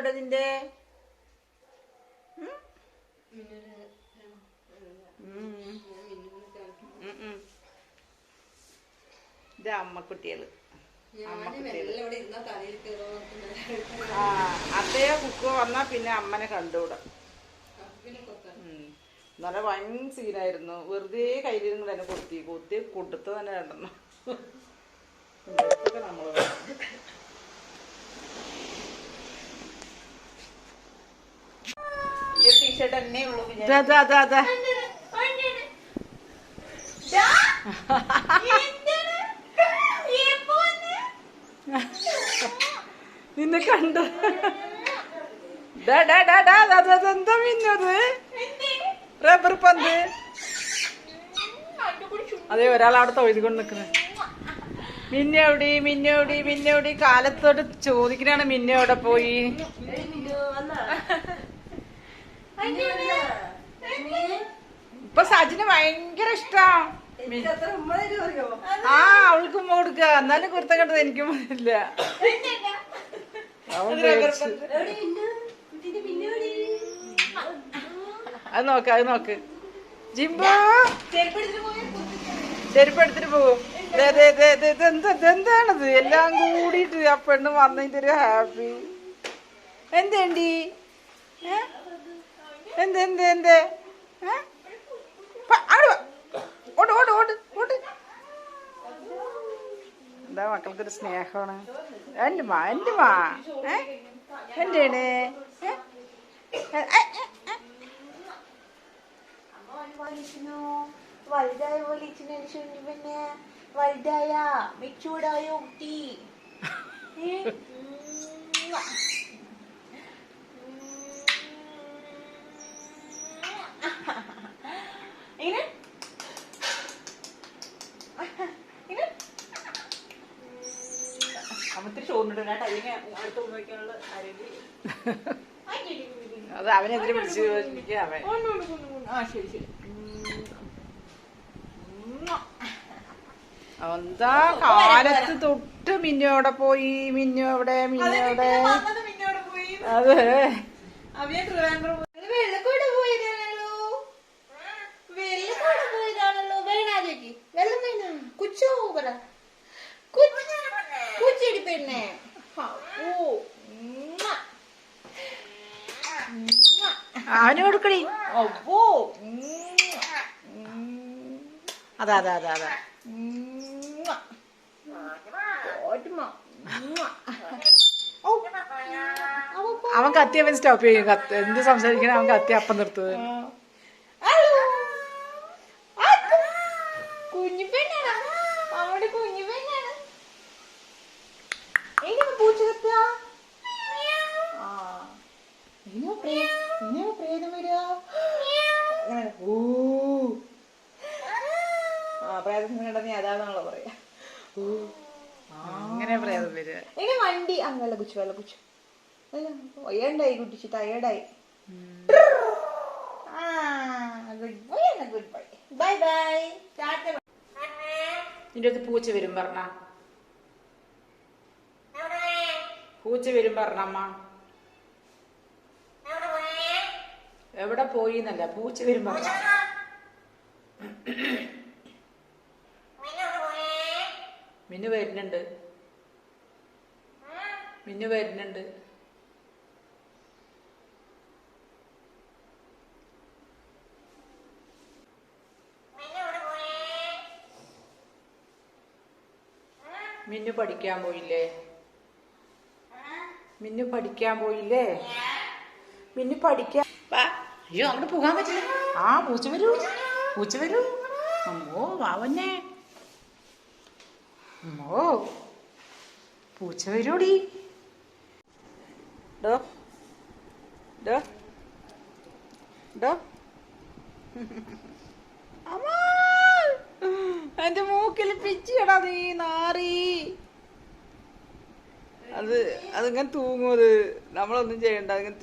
എവിടെ നിന്റെ. ഇത് അമ്മക്കുട്ടികൾ. ആ അതേ കുക്ക് വന്നാ പിന്നെ അമ്മനെ കണ്ടുകൂടാം. നല്ല വൻ സീനായിരുന്നു. വെറുതെ കയ്യിലിരുന്ന് തന്നെ കൊത്തി കൊത്തി കൊടുത്ത് തന്നെ രണ്ടെണ്ണം. ഇതൊക്കെ ടീഷർട്ട് തന്നെ ഉള്ളൂ നിന്നെ കണ്ടു. അതെന്താ മിന്നത് റബ്ബർ പന്ത്. അതെ ഒരാൾ അവിടെ തൊഴുതുകൊണ്ട് നിൽക്കുന്നത് മിന്നോടി മിന്നോടി മിന്നോടി. കാലത്തോട്ട് ചോദിക്കണാണ് മിന്നോടെ പോയി. ഇപ്പൊ സജിന് ഭയങ്കര ഇഷ്ടാ. ആ അവൾക്ക് ഉമ്മ കൊടുക്ക. എന്നാലും കുർത്ത കണ്ടത് എനിക്ക് ഇല്ല. അത് നോക്ക് അത് നോക്ക്. ജിംബോ. ചെരുപ്പെടുത്തിട്ട് പോകും. ദേ, ദേ, ദേ, ദേ, ഇതെന്താ ഇതെന്താണത് എല്ലാം കൂടിയിട്ട് ആ പെണ്ണ് വന്നതിന്റെ ഒരു ഹാപ്പി. എന്തേണ്ടി ഏ? എന്ത് എന്ത്. ഓട് ഓട് ഓട് ഓട്. എന്താ മക്കൾക്കൊരു സ്നേഹമാണ്? എന്റെ മാ എന്റെ മാ. ഏ. വലുതായ പോലെ പിന്നെ. വലുതായ മെച്ചൂർഡായ കുട്ടി. അമ്മത്തിരി ചോറിനിട്ട് ഞാൻ ടൈമിങ് അടുത്ത് ഉപയോഗിക്കാനുള്ള അത് അവനെതിരെ പിടിച്ച് അവൻ? ആ ശരി ശരി. എന്താ കാലത്ത് തൊട്ട് മിന്നോടെ പോയി മിന്നു മിന്നോടെ മിന്നു എവിടെ അതെ. വെള്ളം കുച്ചോ പറ ഓ അവന് കൊടുക്കടി അതാ അതാ അതാ അതാ അവൻ കത്തി അവൻ സ്റ്റോപ്പ് ചെയ്യും കത്ത് എന്ത് സംസാരിക്കണം അവൻ കത്തി അപ്പം നിർത്തുന്നത് കുഞ്ഞു പെണ്ണാണ് അവിടെ കുഞ്ഞു പെണ്ണാണ് എങ്ങനെ പൂച്ച കത്തുക ആ ഇനിയോ പ്രേ ഇനിയോ പ്രേതം വരിക? അങ്ങനെ ഊ ആ പ്രേതം കണ്ട നീ അതാണെന്നുള്ള പറയാ. ഊ അങ്ങനെ പ്രേതം വരിക? ഇനി വണ്ടി അങ്ങ് വെള്ള കുച്ചു വെള്ള കുച്ചു. ഒയ്യണ്ടായി കുട്ടിച്ച് ടയേർഡായി ഗുഡ് ബൈ എന്നാ good bye bye bye Tata നിന്റെ അടുത്ത് പൂച്ച വരും പറഞ്ഞ. പൂച്ച വരും പറഞ്ഞ അമ്മ എവിടെ പോയി എന്നല്ല പൂച്ച വരുമ്പോ മിന്നു വരുന്നുണ്ട്. മിന്നു വരുന്നുണ്ട്. മിന്നു പഠിക്കാൻ പോയില്ലേ? മിന്നു പഠിക്കാൻ പോയില്ലേ? മിന്നു പഠിക്കാൻ വാ. അയ്യോ അങ്ങോട്ട് പോകാൻ പറ്റില്ല. ആ പൂച്ച വരൂ. പൂച്ച വരൂ. അമ്മോ വാവന്നെ. അമ്മോ പൂച്ച വരൂടി. ഡോ ഡോ ഡോ. എന്റെ മൂക്കിൽ പിച്ചിയടാ നീ നാറി. അത് അതിങ്ങനെ തൂങ്ങും അത്. നമ്മളൊന്നും ചെയ്യണ്ട അതിങ്ങനെ